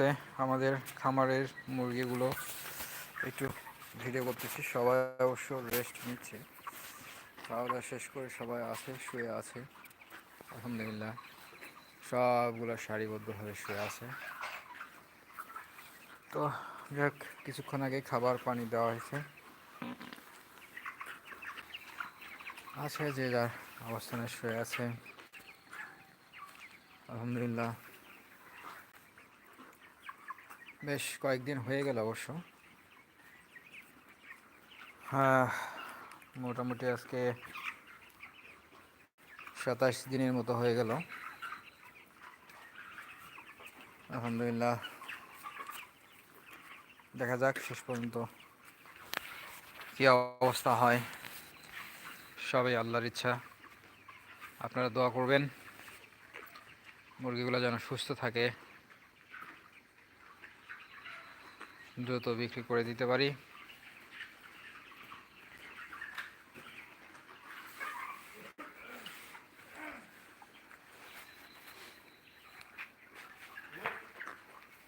মুহূর্তে আমাদের খামারের মুরগিগুলো একটু ভিডিও করতেছি। সবাই অবশ্য রেস্ট নিচ্ছে। খাওয়া দাওয়া শেষ করে সবাই আছে, শুয়ে আছে। আলহামদুলিল্লাহ। সবগুলো সারিবদ্ধভাবে শুয়ে আছে। তো যাক, কিছুক্ষণ আগে খাবার পানি দেওয়া হয়েছে। আছে যে যার অবস্থানে শুয়ে আছে। আলহামদুলিল্লাহ। বেশ কয়েকদিন হয়ে গেল অবশ্য। হ্যাঁ মোটামুটি আজকে সাতাশ দিনের মতো হয়ে গেল। আলহামদুলিল্লাহ। দেখা যাক, শেষ পর্যন্ত কী অবস্থা হয়। সবই আল্লাহর ইচ্ছা। আপনারা দোয়া করবেন। মুরগিগুলো যেন সুস্থ থাকে। দ্রুত বিক্রি করে দিতে পারি।